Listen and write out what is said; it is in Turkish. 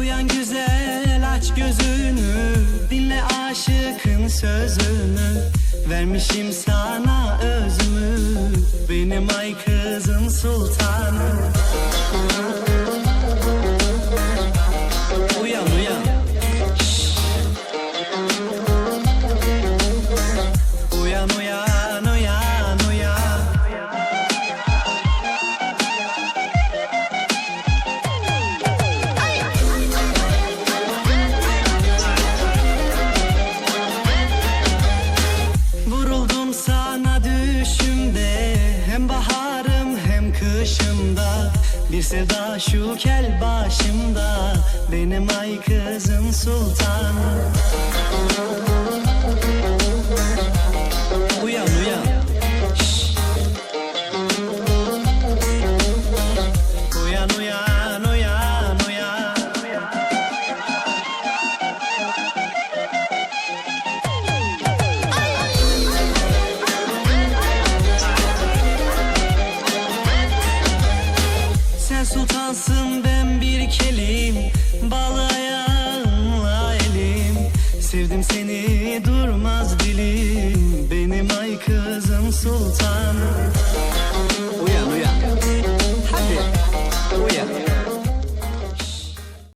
Uyan güzel aç gözünü. Dinle aşıkın sözünü. Vermişim sana özümü. Benim ay kızım sultanım hem kışımda Bir sevda şu kel başımda. Benim ay kızım sultanım sultansın ben bir kelim. Bağlı ayağınla elim. Sevdim seni durmaz dilim. Benim ay kızım sultanım